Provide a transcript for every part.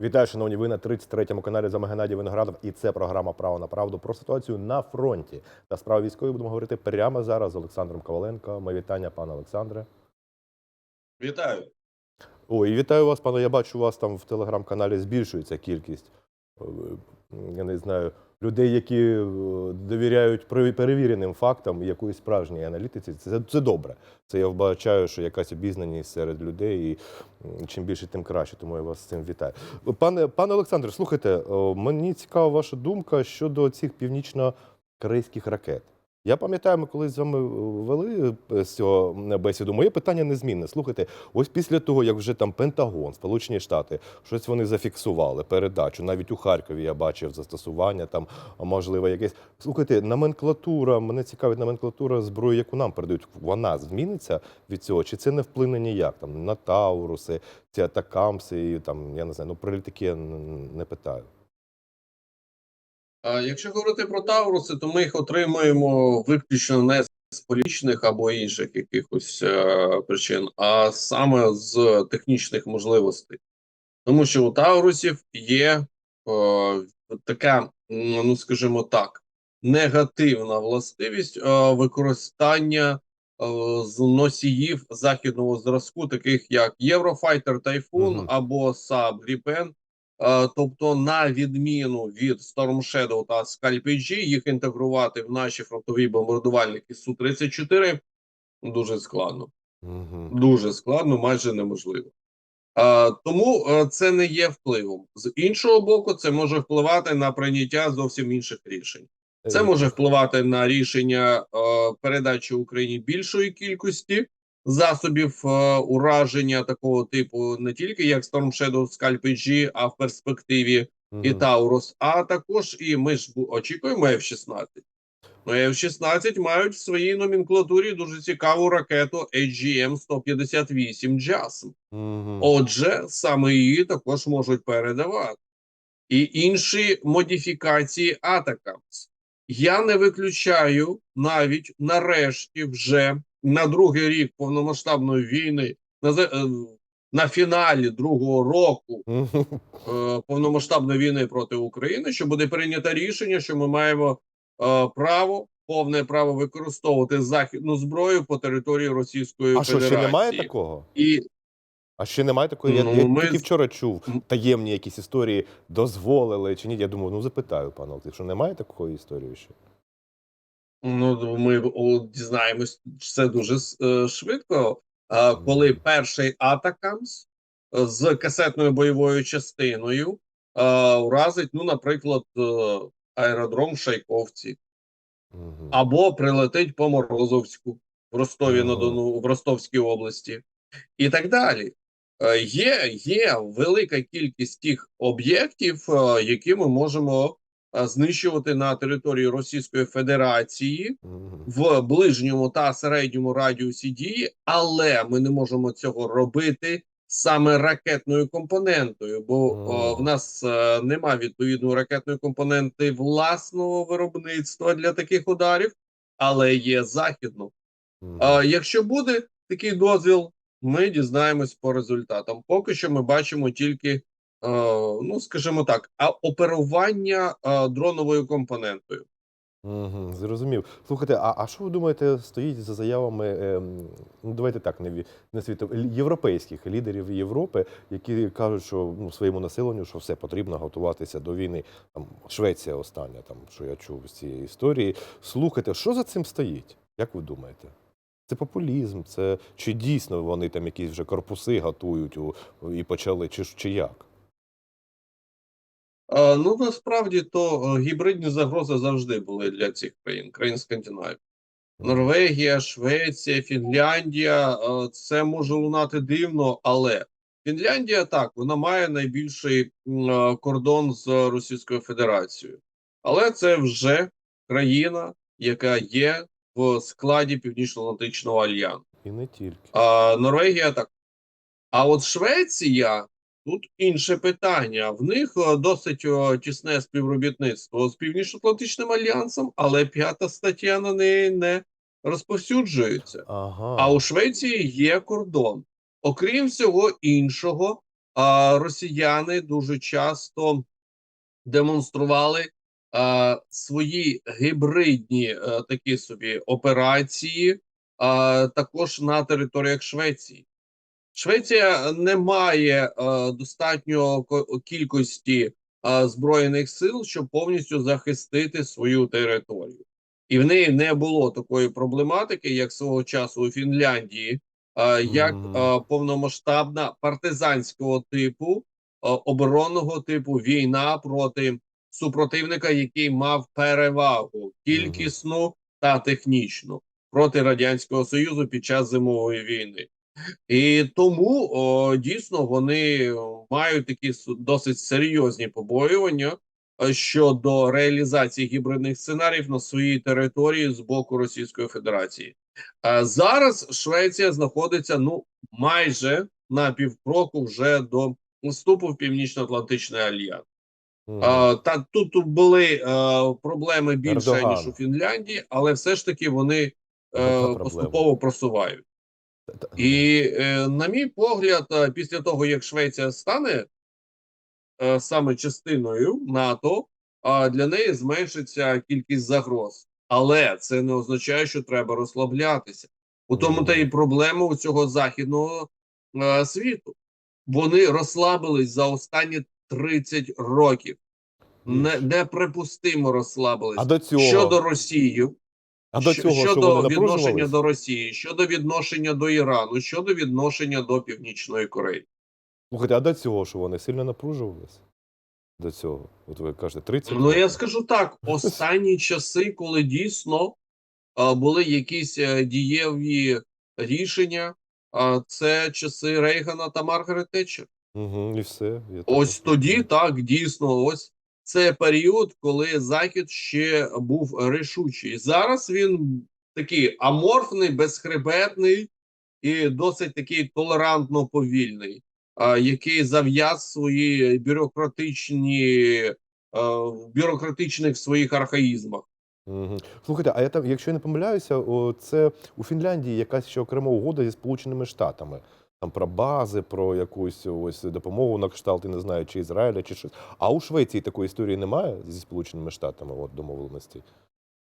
Вітаю, шановні. Ви на 33-му каналі за Геннадій Виноградов. І це програма Право на правду про ситуацію на фронті. Та справа військової будемо говорити прямо зараз з Олександром Коваленко. Моє вітання, пане Олександре. Вітаю. Ой, вітаю вас, пане. Я бачу, у вас там в телеграм-каналі збільшується кількість. е, Я не знаю, людей, які е, довіряють перевіреним фактам якоїсь справжньої аналітиці. Це, це добре. Це я вбачаю, що якась обізнаність серед людей, і чим більше, тим краще. Тому я вас з цим вітаю. Пане, пане Олександре, слухайте, мені цікава ваша думка щодо цих північно-корейських ракет. Я пам'ятаю, ми колись з вами е, вели е, з цього бесіду. Моє питання незмінне. Слухайте, ось після того, як вже там Пентагон, Сполучені Штати, щось вони зафіксували, передачу. Навіть у Харкові я бачив застосування, там можливо якесь. Слухайте, номенклатура, мене цікавить номенклатура зброї, яку нам передають. Вона зміниться від цього? Чи це не вплине ніяк? Там на Тауруси, ці атакамси, і там я не знаю, ну про літаки я не питаю. Якщо говорити про Тауруси, то ми їх отримуємо виключно не з політичних або інших якихось е, причин, а саме з технічних можливостей. Тому що у Таурусів є е, така, ну скажімо так, негативна властивість е, використання е, з носіїв західного зразку, таких як Єврофайтер Тайфун Мгм. або Saab Gripen. Е, Тобто, на відміну від Storm Shadow та Scalp PG, їх інтегрувати в наші фронтові бомбардувальники Су-34 дуже складно. Угу. Дуже складно, майже неможливо. А, тому е, це не є впливом. З іншого боку, це може впливати на прийняття зовсім інших рішень. Це може впливати на рішення е, передачі Україні більшої кількості засобів е, ураження такого типу, не тільки як Storm Shadow, Scalp PG, а в перспективі і Таурус, а також і ми ж очікуємо F-16. Ну, F-16 мають в своїй номенклатурі дуже цікаву ракету AGM-158 JASM. Угу. Отже, саме її також можуть передавати. І інші модифікації Атакамс. Я не виключаю навіть нарешті вже на другий рік повномасштабної війни, на, е, на фіналі другого року е, повномасштабної війни проти України, що буде прийнято рішення, що ми маємо е, право, повне право використовувати західну зброю по території Російської А що, ще немає такого? І А ще немає такої. Я, Ну, я ми тільки вчора чув таємні якісь історії, дозволили чи ні. Я думаю, ну запитаю, пане Олексій, що немає такої історії ще? Ну, ми дізнаємось це дуже е, швидко. Е, коли перший Атакамс е, з касетною бойовою частиною е, уразить, ну, наприклад, е, аеродром в Шайковці. Або прилетить по Морозовську в Ростові на Дону в Ростовській області, і так далі. Е, Є, є велика кількість тих об'єктів, е, які ми можемо знищувати на території Російської Федерації в ближньому та середньому радіусі дії, але ми не можемо цього робити саме ракетною компонентою, бо о, в нас е, нема відповідної ракетної компоненти власного виробництва для таких ударів, але є західну. А якщо буде такий дозвіл, ми дізнаємось по результатам. Поки що ми бачимо тільки, е, ну скажімо так, а оперування е, дроновою компонентою. Угу, зрозумів. Слухайте, а, а що ви думаєте, стоїть за заявами, ем, ну давайте так, не, не світу, європейських лідерів Європи, які кажуть, що ну, своєму населенню, що все потрібно готуватися до війни. Там Швеція остання, там що я чув з цієї історії. Слухайте, що за цим стоїть? Як ви думаєте? Це популізм, це чи дійсно вони там якісь вже корпуси готують у, і почали, чи, чи як? Ну насправді то е, гібридні загрози завжди були для цих країн, країн Скандинавії. Норвегія, Швеція, Фінляндія. е, Це може лунати дивно, але Фінляндія так вона має найбільший е, кордон з Російською Федерацією, але це вже країна, яка є в складі Північно-Атлантичного альянсу. І не тільки. А Норвегія так. А от Швеція тут інше питання. В них е, досить е, тісне співробітництво з Північно-Атлантичним альянсом, але п'ята стаття на неї не розповсюджується. Ага. А у Швеції є кордон. Окрім всього іншого, росіяни дуже часто демонстрували свої гібридні е, такі собі операції також на територіях Швеції. Швеція не має е, достатньо ко- кількості е, збройних сил, щоб повністю захистити свою територію, і в неї не було такої проблематики, як свого часу у Фінляндії, е, як повномасштабна партизанського типу, оборонного типу війна проти супротивника, який мав перевагу кількісну та технічну проти радянського союзу під час зимової війни. І тому о, дійсно вони мають такі досить серйозні побоювання е, щодо реалізації гібридних сценаріїв на своїй території з боку Російської Федерації. Е, Зараз Швеція знаходиться ну майже на півкроку вже до вступу в Північно-Атлантичний альянс. Мгм. А, та тут були е, проблеми більше Ердоган. ніж у Фінляндії, але все ж таки вони е, проблема? поступово просувають. І, е, на мій погляд, е, після того, як Швеція стане е, саме частиною НАТО, для неї зменшиться кількість загроз. Але це не означає, що треба розслаблятися. У тому та і проблема у цього західного е, світу. Вони розслабились за останні 30 років. Не, неприпустимо розслабились. А до цього, Щодо Росії, а до цього що щодо вони відношення до Росії, щодо відношення до Ірану, щодо відношення до Північної Кореї. Слухайте, а до цього що вони сильно напружувались? До цього. От ви кажете, 30 Ну я скажу так: останні часи, коли дійсно а, були якісь е, дієві рішення, а, це часи Рейгана та Маргарет Тетчер. Угу, і все. Я Ось тоді так дійсно, ось це період, коли Захід ще був рішучий. Зараз він такий аморфний, безхребетний і досить такий толерантно повільний, який зав'яз свої бюрократичні бюрократичних своїх архаїзмах. Слухайте, а я там, якщо я не помиляюся, це у Фінляндії якась ще окрема угода зі Сполученими Штатами. Там про бази, про якусь ось допомогу на кшталт, я не знаю, чи Ізраїля, чи щось. А у Швеції такої історії немає зі Сполученими Штатами, от домовленості.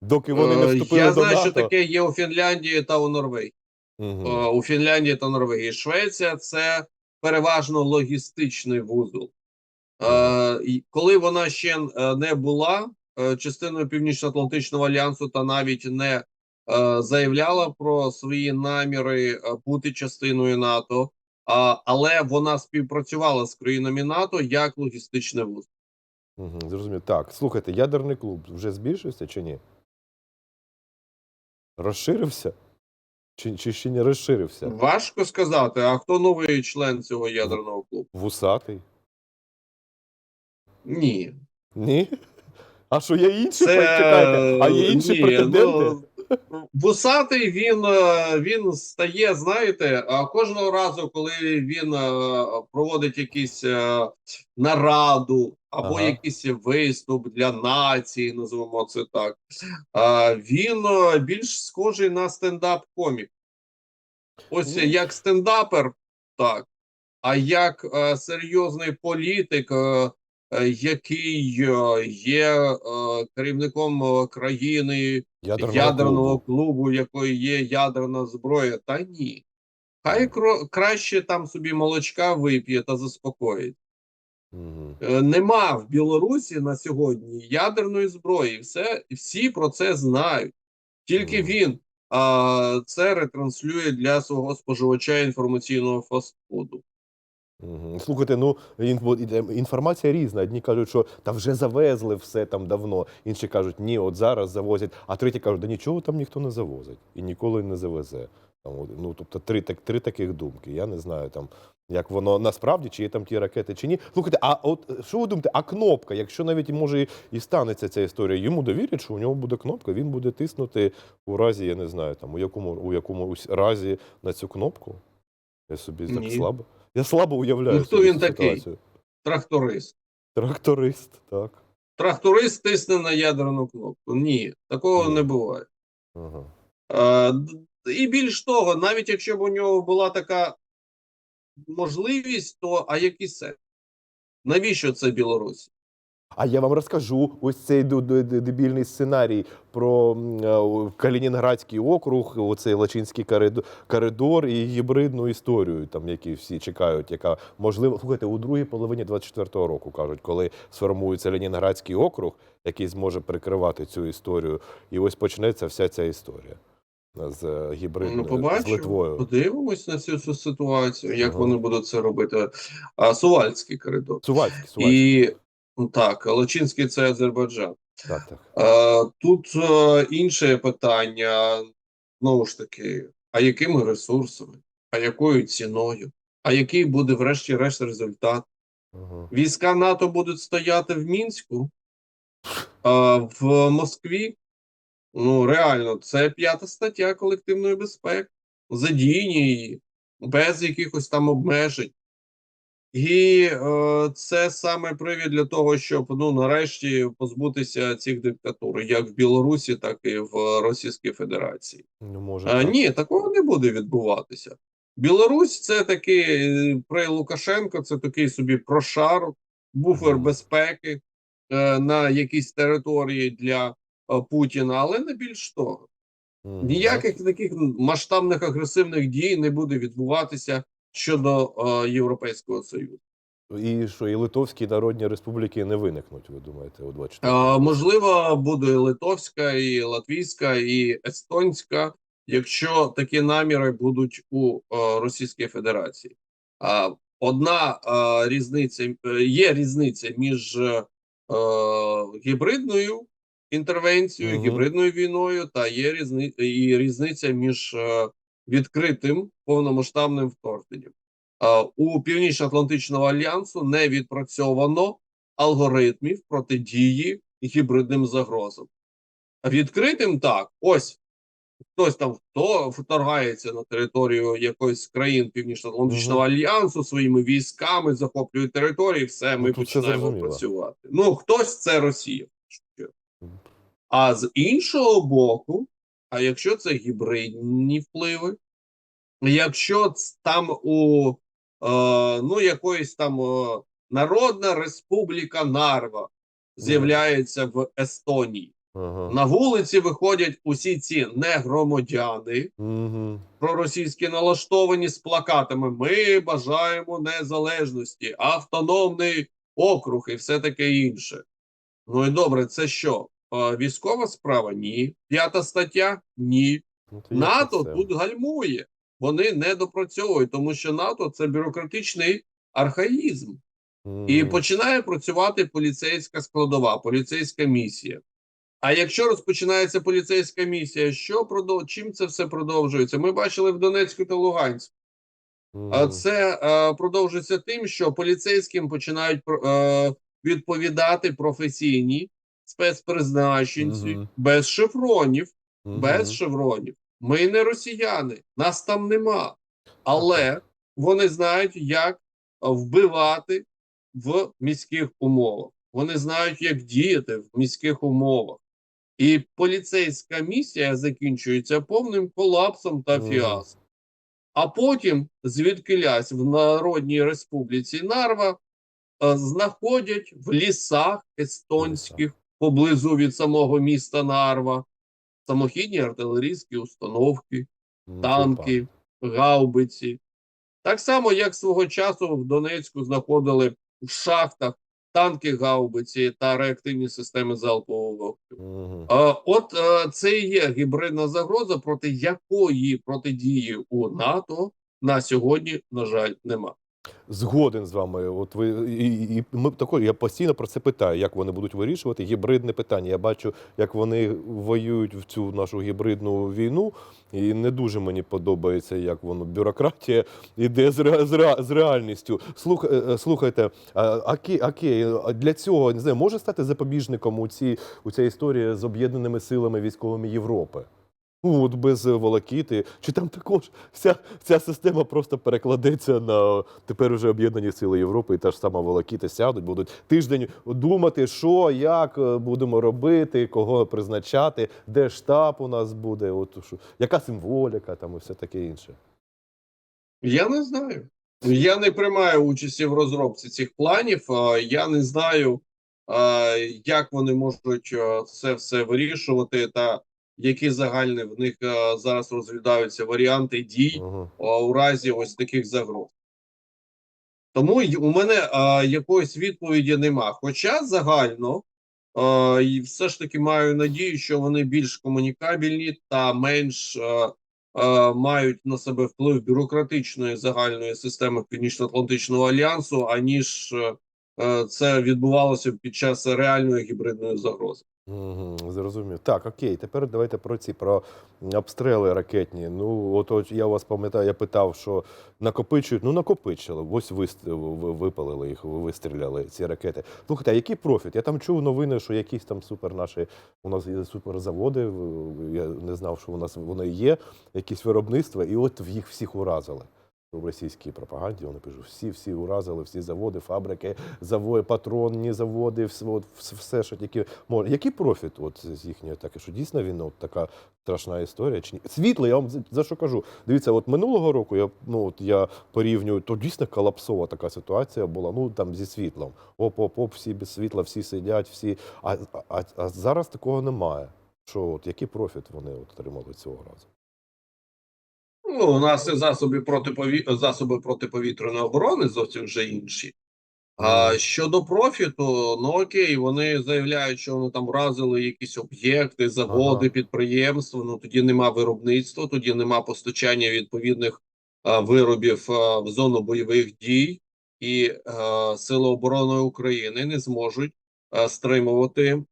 Доки вони не Е, вступили Я до знаю, НАТО. що таке є у Фінляндії та у Норвегії. Е, у Фінляндії та Норвегії. Швеція це переважно логістичний вузол. Е, коли вона ще не була частиною Північно-Атлантичного альянсу та навіть не заявляла про свої наміри е, бути частиною НАТО, але вона співпрацювала з країнами НАТО як логістичний вузол. Мгм, Зрозумів. Так, слухайте, ядерний клуб вже збільшився чи ні? Розширився? Чи, чи ще не розширився? Важко сказати, а хто новий член цього ядерного клубу? Вусатий? Ні. Ні? А що є інші? Це а є інші ні, претенденти? ну, Вусатий він, е, він стає, знаєте, кожного разу, коли він е, проводить якийсь е, нараду або Ага. якийсь виступ для нації, називаємо це так. Він більш схожий на стендап-комік. Ось як стендапер, так. А як серйозний політик, який е, є е, керівником е, країни, Ядерного, ядерного клубу. клубу, якої є ядерна зброя, та ні. Хай краще там собі молочка вип'є та заспокоїть. Е, Нема в Білорусі на сьогодні ядерної зброї. Все, всі про це знають. Тільки Мгм. він а, це ретранслює для свого споживача інформаційного фастфуду. Слухайте, ну інформація різна. Одні кажуть, що та вже завезли все там давно. Інші кажуть, ні, от зараз завозять. А треті кажуть, да нічого там ніхто не завозить і ніколи не завезе. Там, ну, тобто три, так, три таких думки. Я не знаю там, як воно насправді, чи є там ті ракети, чи ні. Слухайте, а от що ви думаєте, а кнопка, якщо навіть може і- станеться ця історія, йому довірять, що у нього буде кнопка, він буде тиснути у разі, я не знаю, там у якому у якомусь разі на цю кнопку. Я собі так слабо. Я слабо уявляю. Ну, хто він цю такий? ситуацію. Тракторист. Тракторист, так. Тракторист тисне на ядерну кнопку. Ні, такого Ні. не буває. Ага. А, і більш того, навіть якщо б у нього була така можливість, то а який сенс? Навіщо це Білорусі? А я вам розкажу ось цей дебільний сценарій про е, Калінінградський округ, оцей Лачинський коридор, і гібридну історію, там які всі чекають, яка можливо слухайте у другій половині 24-го року кажуть, коли сформується Ленінградський округ, який зможе прикривати цю історію, і ось почнеться вся ця історія з е, гібридною Ну, з Литвою. подивимось на цю, цю ситуацію, як Ага. вони будуть це робити. А, Сувальський коридор. Сувальський, Сувальський. І так, Лачинський це Азербайджан. Так, так. Е, Тут е, інше питання, знову ж таки, а якими ресурсами, а якою ціною, а який буде, врешті-решт, результат? Ага. Війська НАТО будуть стояти в Мінську, а в Москві. Ну, реально, це п'ята стаття колективної безпеки. Задіяння її без якихось там обмежень. І е, це саме привід для того, щоб ну нарешті позбутися цих диктатур, як в Білорусі, так і в Російській Федерації. Ну, може, А, так. ні, такого не буде відбуватися. Білорусь це такий е, при Лукашенко, це такий собі прошарок, буфер безпеки е, на якійсь території для е, Путіна, але не більш того. Ніяких таких масштабних агресивних дій не буде відбуватися щодо е, Європейського Союзу. І що, і Литовські Народні Республіки не виникнуть, ви думаєте, у 24 Е, можливо, буде і литовська, і латвійська, і естонська, якщо такі наміри будуть у е, Російській Федерації. А одна е, різниця е, є різниця між е, гібридною інтервенцією, Мгм. гібридною війною, та є різни, і різниця між е, відкритим повномасштабним вторгненням. У Північно-Атлантичного альянсу не відпрацьовано алгоритмів протидії гібридним загрозам. Відкритим так, ось хтось там хто вторгається на територію якоїсь країн Північно-Атлантичного альянсу своїми військами, захоплює території, все, ми Ну, починаємо працювати. Ну, хтось це Росія. А з іншого боку, а якщо це гібридні впливи, якщо там у е, ну якоїсь там е, Народна Республіка Нарва з'являється в Естонії. Ага. На вулиці виходять усі ці негромадяни, Мгм. проросійські налаштовані з плакатами Ми бажаємо незалежності, автономний округ і все таке інше. Ну і добре, це що? Військова справа? Ні. П'ята стаття? Ні. Ну, НАТО це. тут гальмує. Вони не допрацьовують, тому що НАТО це бюрократичний архаїзм. І починає працювати поліцейська складова, поліцейська місія. А якщо розпочинається поліцейська місія, що продов... чим це все продовжується? Ми бачили в Донецьку та Луганську. Мгм. це е, продовжується тим, що поліцейським починають е, відповідати професійні спецпризначенці Мгм. без шифронів. Мгм. без шевронів. Ми не росіяни, нас там нема. Але вони знають, як вбивати в міських умовах. Вони знають, як діяти в міських умовах. І поліцейська місія закінчується повним колапсом та фіаско. А потім, звідкилясь в Народній Республіці Нарва, е, знаходять в лісах естонських поблизу від самого міста Нарва самохідні артилерійські установки, Ну, танки, гаубиці. Так само, як свого часу в Донецьку знаходили в шахтах танки гаубиці та реактивні системи залпового вогню. От е, це і є гібридна загроза, проти якої протидії у НАТО на сьогодні, на жаль, нема. Згоден з вами. От ви і, і ми також, я постійно про це питаю, як вони будуть вирішувати гібридне питання. Я бачу, як вони воюють в цю нашу гібридну війну, і не дуже мені подобається, як воно бюрократія іде з, з, з реальністю. Слух, е, е, слухайте, а, окей, для цього не знаю, може стати запобіжником у цій у ця історія з об'єднаними силами військовими Європи. Ну, от без е, волокіти. Чи там також вся ця система просто перекладеться на тепер уже об'єднані сили Європи, і та ж сама волокіта сядуть, будуть тиждень думати, що, як е, будемо робити, кого призначати, де штаб у нас буде, от що, яка символіка там і все таке інше. Я не знаю. Я не приймаю участі в розробці цих планів. Я не знаю, як вони можуть е, це все вирішувати, та які загальні в них е, зараз розглядаються варіанти дій е, у разі ось таких загроз. Тому у мене е, якоїсь відповіді нема. Хоча загально і все ж таки маю надію, що вони більш комунікабельні та менш мають на себе вплив бюрократичної загальної системи Північно-Атлантичного альянсу, аніж це відбувалося під час реальної гібридної загрози. Угу, зрозумів. Так, окей, тепер давайте про ці про обстріли ракетні. Ну, от, от я вас пам'ятаю, я питав, що накопичують. Ну, накопичили. Ось ви, ви випалили їх, ви вистріляли ці ракети. Слухайте, а який профіт? Я там чув новини, що якісь там супер наші у нас є суперзаводи. Я не знав, що у нас вони є, якісь виробництва, і от їх всіх уразили. В російській пропаганді вони пишуть, всі всі уразили, всі заводи, фабрики, заводи, патронні заводи, от, все, що тільки можна. Який профіт от з їхньої атаки? Що дійсно він от така страшна історія? Чи ні? Світло, я вам за, що кажу. Дивіться, от минулого року я ну от я порівнюю, то дійсно колапсова така ситуація була. Ну там зі світлом. Оп, оп, оп, всі без світла, всі сидять, всі. А, а, а зараз такого немає. Що от який профіт вони от отримали цього разу? Ну, у нас і засоби протипові... засоби протиповітряної оборони зовсім вже інші. А щодо профіту, ну окей, вони заявляють, що вони там вразили якісь об'єкти, заводи, Ага. підприємства. Ну тоді нема виробництва, тоді нема постачання відповідних а, виробів а, в зону бойових дій, і а, Сили оборони України не зможуть а, стримувати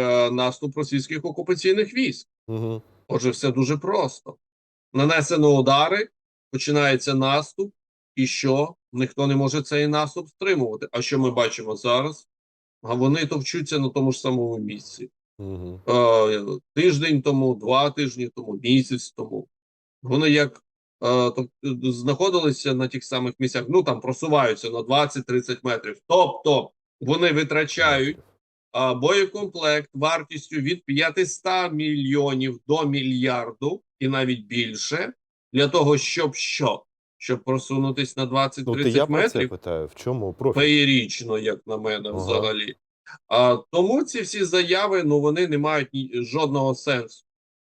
а, наступ російських окупаційних військ. Угу. Отже, все дуже просто. Нанесено удари, починається наступ, і що? Ніхто не може цей наступ стримувати. А що ми бачимо зараз? А вони товчуться на тому ж самому місці. Угу. Е, тиждень тому, два тижні тому, місяць тому. Вони як е, тоб- знаходилися на тих самих місцях, ну там просуваються на 20-30 метрів. Тобто вони витрачають а, боєкомплект вартістю від 500 мільйонів до мільярду і навіть більше для того, щоб що? Щоб просунутись на 20-30 Ну, я метрів питаю. В чому профіт? феєрічно, як на мене, Ага. взагалі. А, тому ці всі заяви ну вони не мають ні, жодного сенсу.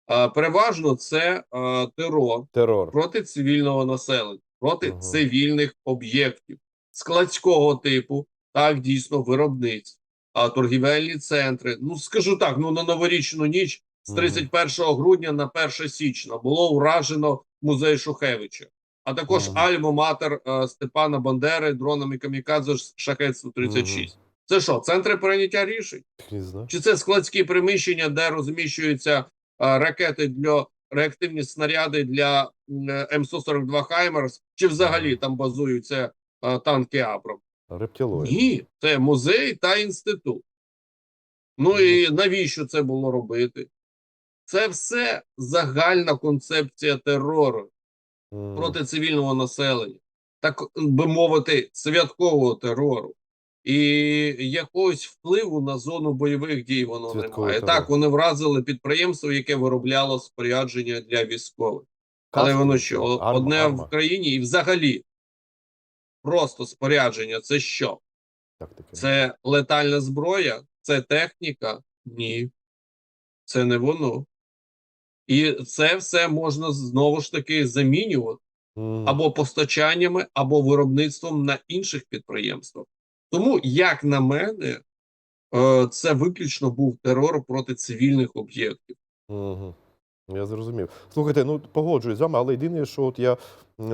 А, переважно це а, терор Терор. проти цивільного населення, проти Ага. цивільних об'єктів складського типу, так дійсно виробництв, а торгівельні центри. Ну скажу так: ну на новорічну ніч з 31 грудня на 1 січня було уражено музей Шухевича, а також Мгм. альма-матер е, Степана Бандери дронами Камікадзе Шахет 136 Це що, центри прийняття рішень? Чи це складські приміщення, де розміщуються е, ракети для реактивні снаряди для е, М142 Хаймерс, чи взагалі там базуються е, танки Абрам? Рептилоїд. Ні, це музей та інститут. Ну і навіщо це було робити? Це все загальна концепція терору Мгм. проти цивільного населення, так би мовити, святкового терору. І якогось впливу на зону бойових дій воно немає. терор. Так, вони вразили підприємство, яке виробляло спорядження для військових. Але воно що, арма, одне арма. в країні і взагалі просто спорядження це що? Так, таке. Це летальна зброя? Це техніка? Ні. Це не воно. І це все можна знову ж таки замінювати або постачаннями, або виробництвом на інших підприємствах. Тому, як на мене, е, це виключно був терор проти цивільних об'єктів. Я зрозумів. Слухайте, ну погоджуюсь з вами, але єдине, що от я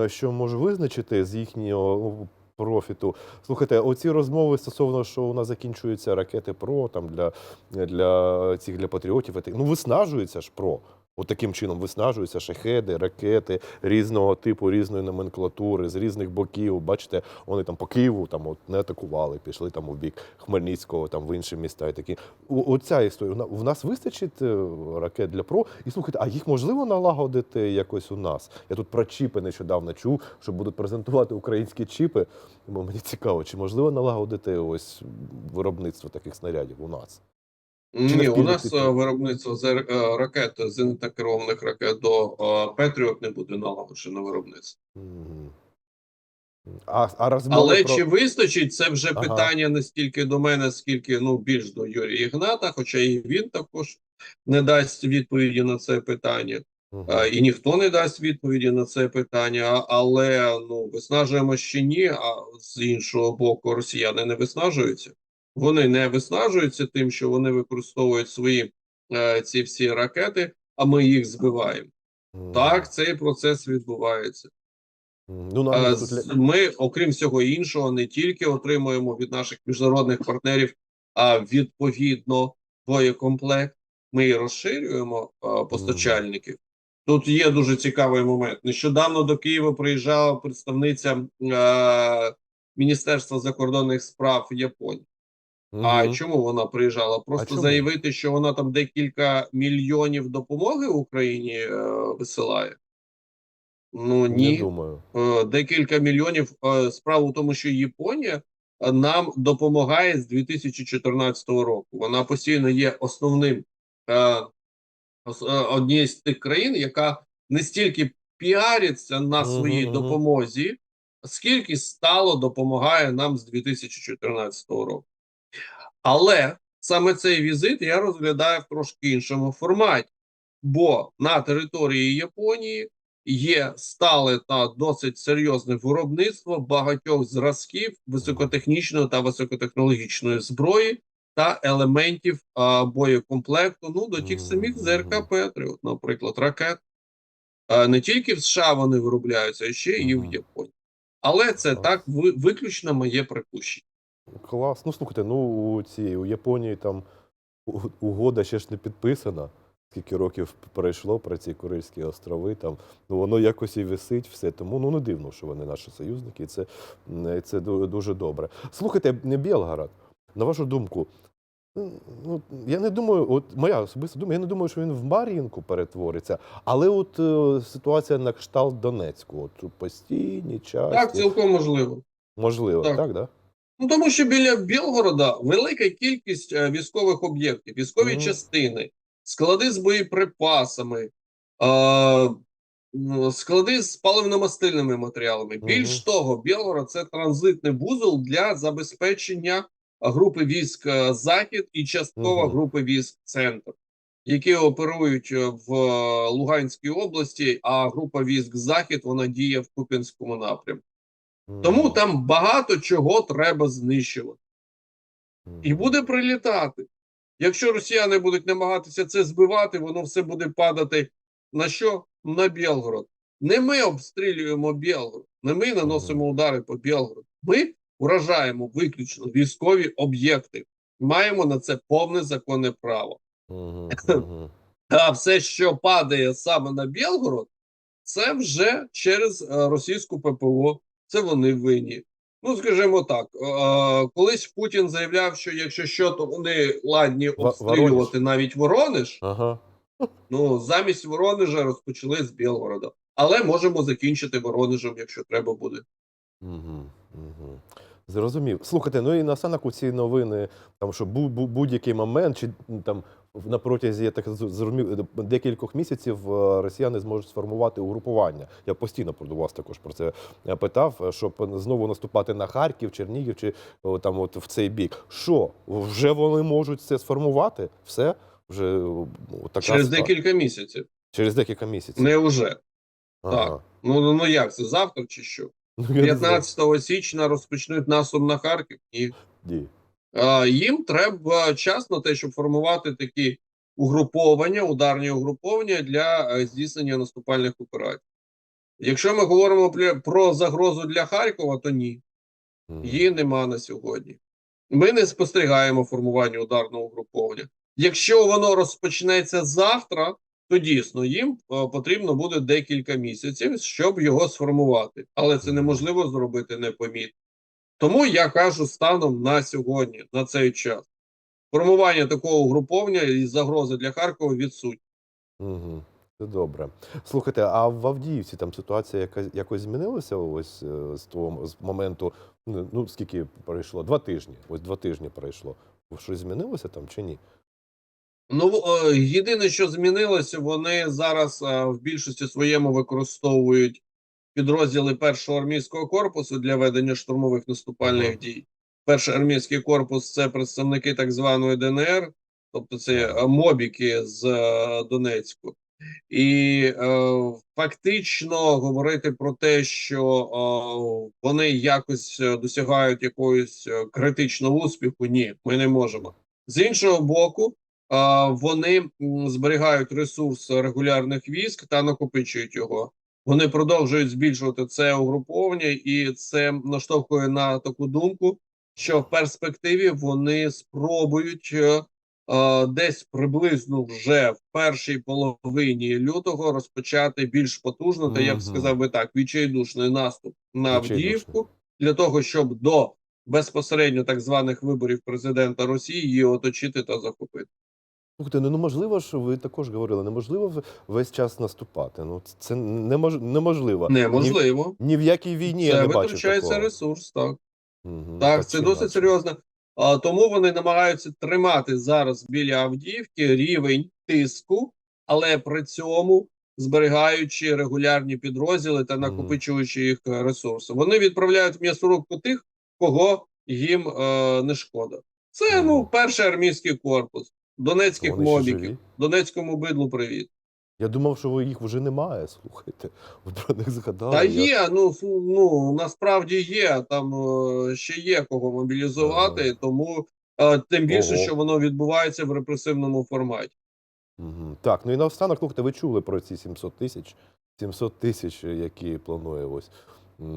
що можу визначити з їхнього профіту. Слухайте, оці розмови стосовно, що у нас закінчуються ракети ПРО там для, для цих для патріотів. Ну виснажується ж ПРО. От чином виснажуються шахеди, ракети різного типу, різної номенклатури, з різних боків. Бачите, вони там по Києву там от не атакували, пішли там у бік Хмельницького, там в інші міста і такі. Оця історія. В нас вистачить е, ракет для ПРО. І слухайте, а їх можливо налагодити якось у нас? Я тут про чіпи нещодавно чув, що будуть презентувати українські чіпи. Бо мені цікаво, чи можливо налагодити ось виробництво таких снарядів у нас? Ні, у нас підхід? е, виробництво з е, ракет зенітно-керованих ракет до е, Петріот не буде налагоджено виробництво. А, а Але про... чи вистачить це вже Ага. питання не стільки до мене, скільки ну більш до Юрія Ігната, хоча і він також не дасть відповіді на це питання. Мгм. А, і ніхто не дасть відповіді на це питання, але ну виснажуємо ще ні. А з іншого боку, росіяни не виснажуються. Вони не виснажуються тим, що вони використовують свої е, ці всі ракети, а ми їх збиваємо. Мгм. Так, цей процес відбувається. Ну, Е, нам з- Ми, окрім всього іншого, не тільки отримуємо від наших міжнародних партнерів, а відповідно боєкомплект. Ми і розширюємо е, постачальників. Тут є дуже цікавий момент. Нещодавно до Києва приїжджала представниця е, Міністерства закордонних справ Японії. А Мгм. чому вона приїжджала? Просто заявити, що вона там декілька мільйонів допомоги Україні е, висилає. Ну ні. Не думаю. Е, декілька мільйонів. Е, Справа в тому, що Японія е, нам допомагає з 2014 року. Вона постійно є основним однією з тих країн, яка не стільки піариться на своїй мгм. допомозі, скільки стало допомагає нам з 2014 року. Але саме цей візит я розглядаю в трошки іншому форматі, бо на території Японії є стале та досить серйозне виробництво багатьох зразків високотехнічної та високотехнологічної зброї та елементів а, боєкомплекту. Ну до тих самих. ЗРК Петріот, наприклад, ракет. А, не тільки в США вони виробляються, а ще і в Японії. Але це так виключно моє припущення. Клас. Ну, слухайте, ну у цій у Японії там угода ще ж не підписана. Скільки років пройшло про ці Курильські острови, там ну воно якось і висить все. Тому ну не дивно, що вони наші союзники, і це, це дуже добре. Слухайте, не Білгород, на вашу думку, ну я не думаю, от моя особиста думка, я не думаю, що він в Мар'їнку перетвориться, але от е, ситуація на кшталт Донецьку, от постійні часті, Так, цілком можливо. можливо, так. так, да? Ну тому що біля Білгорода велика кількість е, військових об'єктів, військові Мгм. частини, склади з боєприпасами, е, склади з паливно-мастильними матеріалами. Більш того, Білгород це транзитний вузол для забезпечення групи військ е, Захід і частково Мгм. групи військ Центр, які оперують е, в Луганській області. А група військ Захід вона діє в Куп'янському напрямку. Тому там багато чого треба знищувати. І буде прилітати. Якщо росіяни будуть намагатися це збивати, воно все буде падати на що? На Білгород. Не ми обстрілюємо Білгород, не ми наносимо удари по Білгороду. Ми вражаємо виключно військові об'єкти. Маємо на це повне законне право. А все, що падає саме на Білгород, це вже через е, російську ППО. Це вони винні. Ну, скажімо так, е, колись Путін заявляв, що якщо що, то вони ладні обстрілювати Воронеж. навіть Воронеж. Ага. Ну, замість Воронежа розпочали з Білгорода. Але можемо закінчити Воронежем, якщо треба буде. Угу, угу. Зрозумів. Слухайте, ну і наостанок у ці новини, там, що бу- бу- будь-який момент, чи там на протязі, я так зрозумів, е, декількох місяців е, росіяни зможуть сформувати угрупування. Я постійно про вас також про це е, питав, щоб знову наступати на Харків, Чернігів чи там от в цей бік. Що, вже вони можуть це сформувати? Все? Вже така Через ста- декілька місяців. через декілька місяців. Не вже. Ага. Ну, ну, ну як це? Завтра чи що? Ну, я не знаю. 15 січня розпочнуть наступ на Харків. Ні. Ні. А, їм треба час на те, щоб формувати такі угруповання, ударні угруповання для е, здійснення наступальних операцій. Якщо ми говоримо про загрозу для Харкова, то ні, її нема на сьогодні. Ми не спостерігаємо формування ударного угруповання. Якщо воно розпочнеться завтра, то дійсно їм е, потрібно буде декілька місяців, щоб його сформувати. Але це неможливо зробити непомітно. Тому я кажу станом на сьогодні, на цей час. Формування такого угруповання і загрози для Харкова відсутні. Угу. Це добре. Слухайте, а в Авдіївці там ситуація якась якось змінилася ось е, з того з моменту, ну ну, скільки пройшло? Два тижні. Ось два тижні пройшло. Щось змінилося там чи ні? Ну е, єдине, що змінилося, вони зараз е, в більшості своєму використовують підрозділи першого армійського корпусу для ведення штурмових наступальних дій. Перший армійський корпус це представники так званої ДНР, тобто це е, мобіки з е, Донецьку. І е, фактично говорити про те, що е, вони якось е, досягають якогось критичного успіху, ні, ми не можемо. З іншого боку, е, вони зберігають ресурс регулярних військ та накопичують його. Вони продовжують збільшувати це угруповання, і це наштовхує на таку думку, що в перспективі вони спробують е, е, десь приблизно вже в першій половині лютого розпочати більш потужно, та я б сказав би так, відчайдушний наступ на. Авдіївку для того, щоб до безпосередньо так званих виборів президента Росії її оточити та захопити. Слухайте, ну неможливо ж, ви також говорили, неможливо весь час наступати. Ну це- немож, неможливо. Неможливо. ні в якій війні я Це не бачу витрачається такого. ресурс, так. Мгм, Так, це досить інакше. серйозно. А, тому вони намагаються тримати зараз біля Авдіївки рівень тиску, але при цьому зберігаючи регулярні підрозділи та накопичуючи їх е, ресурси. Вони відправляють в м'ясорубку тих, кого їм е, не шкода. Це ну перший армійський корпус, донецьких мобіків. Донецькому бидлу. Привіт. Я думав, що ви- їх вже немає. Слухайте, ви про них згадали. Та я- є, ну ну насправді є. Там е, ще є кого мобілізувати, Ага. тому е, тим більше, Ого. що воно відбувається в репресивному форматі. Мгм. Так, ну і наостанок, слухайте, ви чули про ці 700 тисяч? 700 тисяч, які планує ось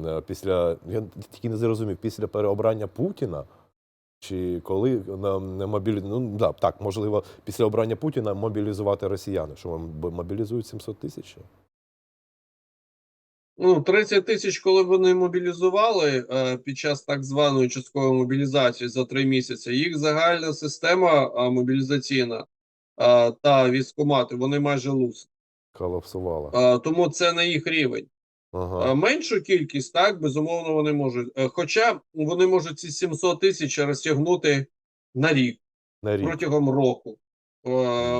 е, після. Я тільки не зрозумів, після переобрання Путіна. Чи коли нам не мобілі... ну, да, так, можливо, після обрання Путіна мобілізувати росіяни, що мобілізують 700 тисяч? Ну 30 тисяч, коли вони мобілізували е, під час так званої часткової мобілізації за три місяці. Їх загальна система е, мобілізаційна е, та військкомати, вони майже лус. Колапсувала. Е, тому це не їх рівень. Ага. Е, Меншу кількість, так, безумовно, вони можуть. Е, Хоча вони можуть ці 700 тисяч розтягнути на рік, На рік. протягом року е,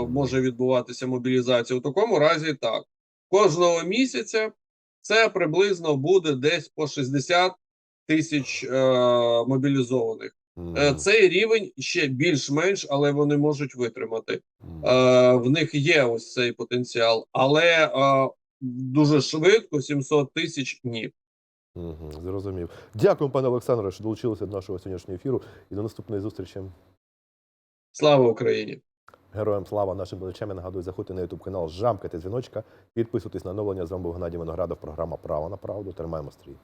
може відбуватися мобілізація. У такому разі так. Кожного місяця це приблизно буде десь по 60 тисяч е, мобілізованих. Е, цей рівень ще більш-менш, але вони можуть витримати. Мгм. Е, в них є ось цей потенціал, але е, дуже швидко 700 тисяч ні. Угу, Зрозумів. Дякую, пане Олександре, що долучилися до нашого сьогоднішнього ефіру і до наступної зустрічі. Слава Україні! Героям слава нашим глядачам. Я нагадую, заходьте на YouTube канал, жамкайте дзвіночка, підписуйтесь на оновлення. З вами був Геннадій Виноградов, програма Право на правду. Тримаємо стрій.